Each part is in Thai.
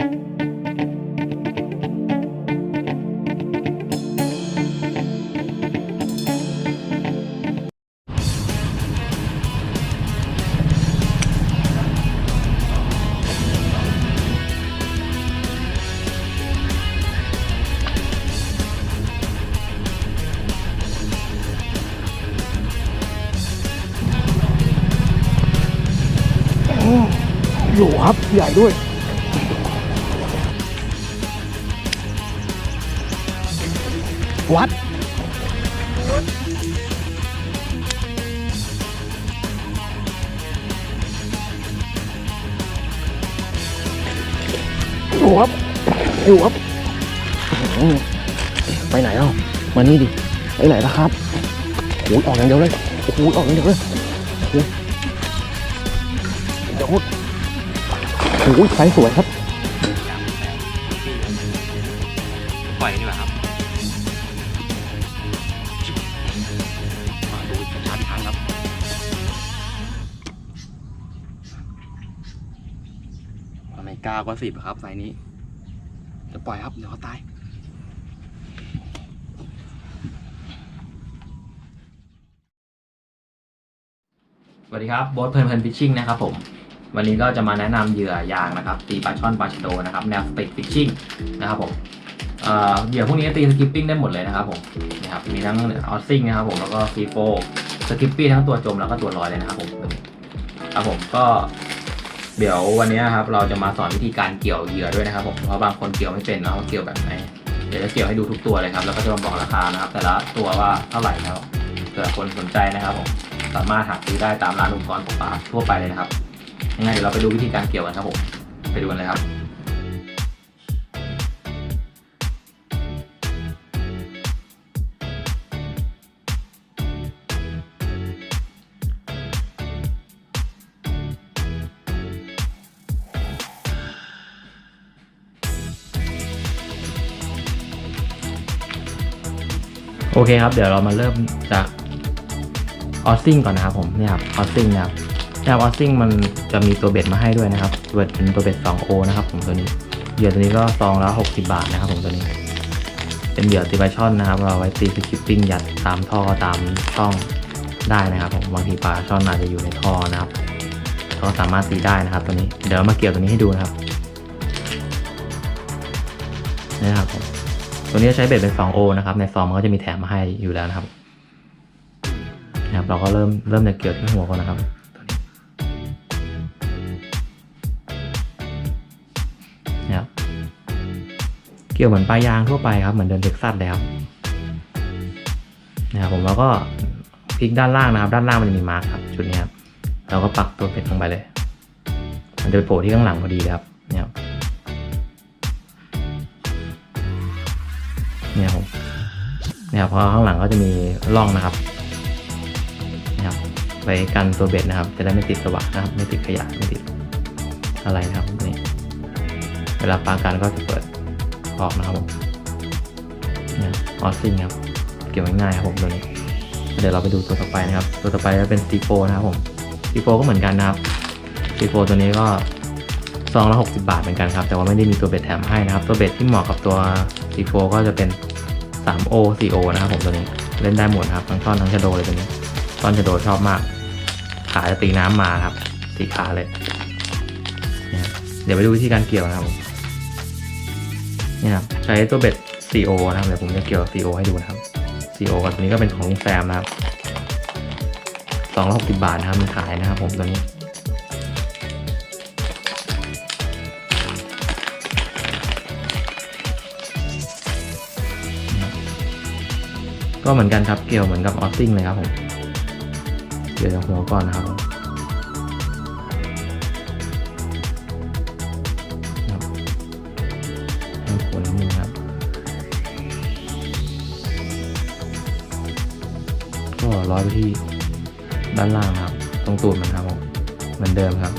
อยู่ครับ ใหญ่ด้วย วัด อยู่ครับ อยู่ครับอืมไปไหนเอ้ามานี่ดิ ไปไหนล่ะครับโอ้ยออกอย่างเดียวเลยโอ้โหออกอย่างเดียวเลยโอ้โหเดี๋ยวโอ้ยไซส์สวยครับ ปล่อยนี่แหละครับ กล้ากว่าสิบครับไซส์นี้เดี๋ยวปล่อยครับ เดี๋ยวเขาตาย สวัสดีครับโบ๊ทเพลินเพลินฟิชชิ่งนะครับผม วันนี้ก็จะมาแนะนำเหยื่อยางนะครับ ตีปลาช่อนปลาชะโดนะครับ แนวสติกฟิชชิ่งนะครับผมเอ่อเหยื่อพวกนี้ตีสกิปปิ้งได้หมดเลยนะครับผมนะครับมีทั้งออสซิ่งนะครับผมแล้วก็ซีโฟสกิปปี้ทั้งตัวจมแล้วก็ตัวลอยเลยนะครับผมครับผมก็ เดี๋ยววันนี้ครับเราจะมาสอนวิธีการเกี่ยวเหยื่อด้วยนะครับผมเพราะบางคนเกี่ยวไม่เป็นเนาะเขาเกี่ยวแบบไหนเดี๋ยวจะเกี่ยวให้ดูทุกตัวเลยครับแล้วก็จะมาบอกราคานะครับ แต่ละตัวว่าเท่าไหร่นะครับเผื่อคนสนใจนะครับผมสามารถหาซื้อได้ตามร้านอุปกรณ์ตกปลาทั่วไปเลยนะครับยังไงเดี๋ยวเราไปดูวิธีการเกี่ยวกันครับผมไปดูกันเลยครับ โอเคครับ เดี๋ยวเรามาเริ่มจากออสซิ่งก่อนนะครับผมนี่ครับออสซิ่งนะครับนะครับออสซิ่งมันจะมีตัวเบ็ดมาให้ด้วยนะครับตัวเบ็ดเป็นตัวเบ็ด 2O นะครับผมตัวนี้เหยื่อตัวนี้ก็ซองละ60 บาทนะครับผมตัวนี้ เป็นเหยื่อตีปลาช่อนนะครับ เราเอาไว้ตีสกิปปิ้งยัดตามท่อตามช่องได้นะครับผมบางทีปลาช่อนอาจจะอยู่ในท่อนะครับก็สามารถตีได้นะครับตัวนี้ เดี๋ยวมาเกี่ยวตัวนี้ให้ดูนะครับนี่ครับผม ตัวนี้ใช้เบ็ดเป็น 2O นะครับ ในซองมันก็จะมีแถมมาให้อยู่แล้วนะครับนะครับ เราก็เริ่มเริ่มจากเกี่ยวที่หัวก่อนนะครับนะครับ เกี่ยวเหมือนปลายยางทั่วไปครับ เหมือนเดินเท็กซัสเลยครับนะครับผมแล้วก็พลิกด้านล่างนะครับ ด้านล่างมันจะมีมาร์คครับ จุดนี้ครับ เราก็ปักตัวเบ็ดลงไปเลย มันจะไปโผล่ที่ข้างหลังพอดีครับ ครับเพราะข้างหลังก็จะมีร่องนะครับนะครับไว้กันตัวเบ็ดนะครับ จะได้ไม่ติดสวะนะครับ ไม่ติดขยะไม่ติดอะไรนะครับนี่เวลาปากันก็จะเปิดออกนะครับผมเนี่ยออสซิงครับ เก็บไว้ง่ายครับผมตัวนี้ เดี๋ยวเราไปดูตัวต่อไปนะครับ ตัวต่อไปจะเป็นซีโฟนะครับผมซีโฟก็เหมือนกันนะครับซีโฟตัวนี้ก็ซองละ60บาทเหมือนกันครับ แต่ว่าไม่ได้มีตัวเบ็ดแถมให้นะครับ ตัวเบ็ดที่เหมาะกับตัวซีโฟก็จะเป็น 3O 4O นะครับผมตัวนี้เล่นได้หมดครับทั้งช่อนทั้งชะโดเลยตัวนี้ช่อนชะโดชอบมาก ขาจะตีน้ำมาครับตีขาเลยเเดี๋ยวไปดูวิธีการเกี่ยวนะครับเนี่ยครับใช้ตัวเบ็ด 4O นะครับเดี๋ยวผมจะเกี่ยว 4O ให้ดูนะครับ 4O กับตัวนี้ก็เป็นของลุงแซมนะครับสองร้อยหกสิบบาทนะครับมีขายนะครับผมตัวนี้ ก็เหมือนกันครับเกี่ยวเหมือนกับออสซิ่งเลยครับผมเกี่ยวจากหัวก่อนนะครับผมครับให้โคนนิดนึงครับก็ร้อยไปที่ด้านล่างครับ ตรงตูดมันครับผมเหมือนเดิมครับ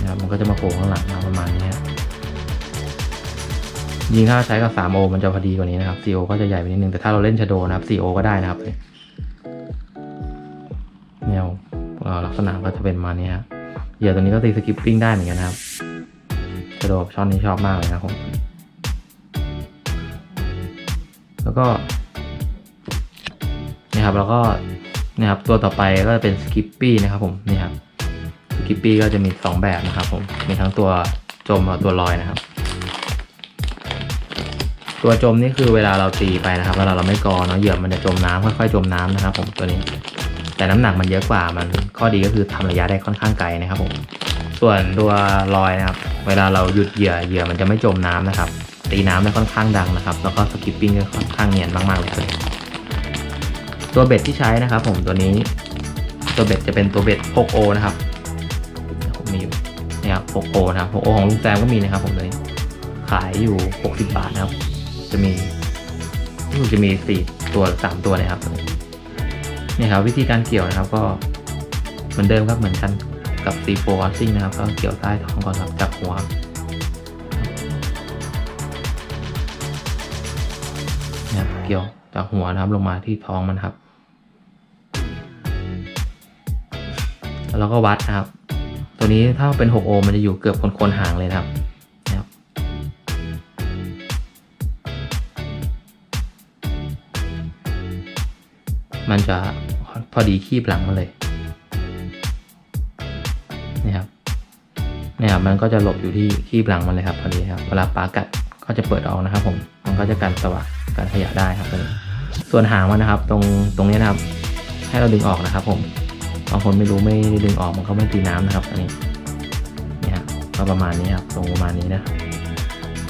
นะครับมันก็จะมาโผล่ข้างหลังนะครับประมาณนี้ ยิงถ้าใช้กับ 3O มันจะพอดีกว่านี้นะครับ 4O ก็จะใหญ่ไปนิดนึง แต่ถ้าเราเล่นชโดนะครับ 4O ก็ได้นะครับเนี่ยเอ่อลักษณะก็จะเป็นมาณนี้ครับเหยื่อตัวนี้ก็ตีสกิปปิ้งได้เหมือนกันนะครับกระโดช่อนนี้ชอบมากเลยนะครับผมแล้วก็นี่ครับแล้วก็นี่ครับตัวต่อไปก็จะเป็นสกิปปี้นะครับผมนี่ครับสกิปปี้ก็จะมีสองแบบนะครับผมมีทั้งตัวจมกับตัวลอยนะครับ ตัวจมนี่คือเวลาเราตีไปนะครับเวลาเราไม่กอเนาะเหยื่อมันจะจมน้ำค่อยๆจมน้ำนะครับ ผมตัวนี้ แต่น้ำหนักมันเยอะกว่ามันข้อดีก็คือทำระยะได้ค่อนข้างไกลนะครับผมส่วนตัวลอยนะครับ เวลาเราหยุดเหยื่อเหยื่อมันจะไม่จมน้ำนะครับ ตีน้ำได้ค่อนข้างดังนะครับ แล้วก็สกิปปิ้งก็ค่อนข้างเนียนมากๆเลยตัวเบ็ดที่ใช้นะครับ ผมตัวนี้ ตัวเบ็ดจะเป็นตัวเบ็ด 6O นะครับผมมีอยู่นี่ครับ 6O นะครับ 6O ของลุงแซมก็มีนะครับ ผมตัวนี้ขายอยู่ 60 บาทนะครับ จะมีรู้สึกจะมีสี่ตัวสามตัวนะครับนี่ครับวิธีการเกี่ยวนะครับก็เหมือนเดิมครับเหมือนกันกับ C4 Washing นะครับ ก็เกี่ยวใต้ท้องก่อนครับจากหัวเนี่ยครับเกี่ยวจากหัวนะครับลงมาที่ท้องมันครับ แล้วก็วัดนะครับ ตัวนี้ถ้าเป็น 6 โอห์มมันจะอยู่เกือบคนๆห่างเลยนะครับ มันจะพอดีคีบหลังมันเลยนี่ครับเนี่ยมันก็จะหลบอยู่ที่คีบหลังมันเลยครับพอดีครับเวลาปลากัดก็จะเปิดออกนะครับ ผมมันก็จะกันสว่างกันขยะได้ครับตัวนี้ส่วนหางมันนะครับ ตรงตรงนี้นะครับ ให้เราดึงออกนะครับ ผมบางคนไม่รู้ไม่ดึงออกมันก็ไม่ตีน้ำนะครับ อันนี้เนี่ยครับก็ประมาณนี้ครับตรงประมาณนี้นะ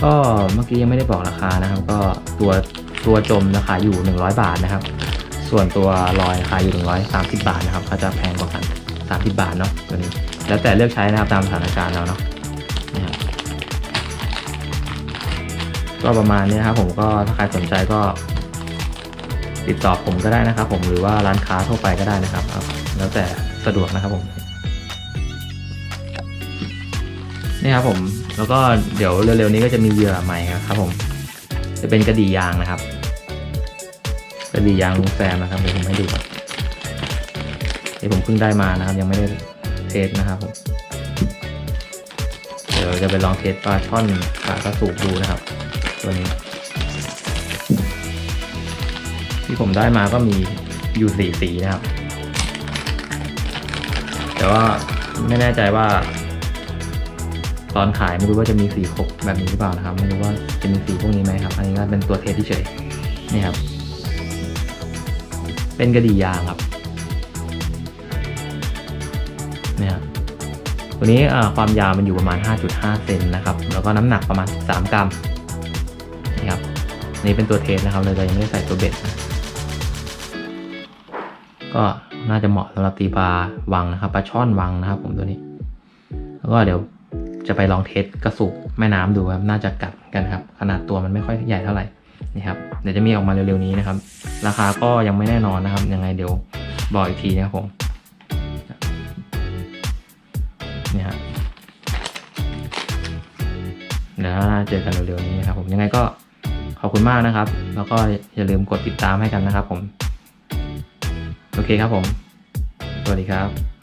ก็เมื่อกี้ยังไม่ได้บอกราคานะครับ ก็ตัวตัวจมราคาอยู่ 100 บาทนะครับ ส่วนตัวลอยราคาอยู่130บาทนะครับก็จะแพงกว่ากัน30บาทเนาะตัวนี้แล้วแต่เลือกใช้นะครับตามสถานการณ์เราเนาะนะครับก็ประมาณนี้ครับผมก็ถ้าใครสนใจก็ติดต่อผมก็ได้นะครับ ผมหรือว่าร้านค้าทั่วไปก็ได้นะครับครับ แล้วแต่สะดวกนะครับผมนี่ครับผมแล้วก็เดี๋ยวเร็วๆนี้ก็จะมีเหยื่อใหม่ครับผม จะเป็นกระดี่ยางนะครับ กระดี่ยางลุงแซมนะครับเดี๋ยวผมให้ดูครับที่ผมเพิ่งได้มานะครับ ยังไม่ได้เทสนะครับผมเดี๋ยวจะไปลองเทสปลาช่อนปลากระสูบดูนะครับ ตัวนี้ ที่ผมได้มาก็มีอยู่สีสีนะครับ แต่ว่าไม่แน่ใจว่า ตอนขายไม่รู้ว่าจะมีสีครบแบบนี้หรือเปล่านะครับ ไม่รู้ว่าจะมีสีพวกนี้ไหมครับ อันนี้ก็เป็นตัวเทสที่เฉยนี่ครับ เป็นกระดี่ยางครับเนี่ยครับตัวนี้ความยาวมันอยู่ประมาณ 5.5 เซนนะครับ แล้วก็น้ำหนักประมาณ 3 กรัมนี่ครับนี่เป็นตัวเทสนะครับ เลยยังไม่ได้ใส่ตัวเบ็ดนะก็น่าจะเหมาะสำหรับตีปลาวังนะครับปลาช่อนวังนะครับผมตัวนี้ แล้วก็เดี๋ยวจะไปลองเทสกระสุกแม่น้ำดูครับ น่าจะกัดกันครับ ขนาดตัวมันไม่ค่อยใหญ่เท่าไหร่ นี่ครับเดี๋ยวจะมีออกมาเร็วๆนี้นะครับ ราคาก็ยังไม่แน่นอนนะครับ ยังไงเดี๋ยวบอกอีกทีนะครับผมนี่ครับเดี๋ยวน่าเจอกันเร็วๆนี้นะครับผมยังไงก็ขอบคุณมากนะครับ แล้วก็อย่าลืมกดติดตามให้กันนะครับผม โอเคครับผม สวัสดีครับ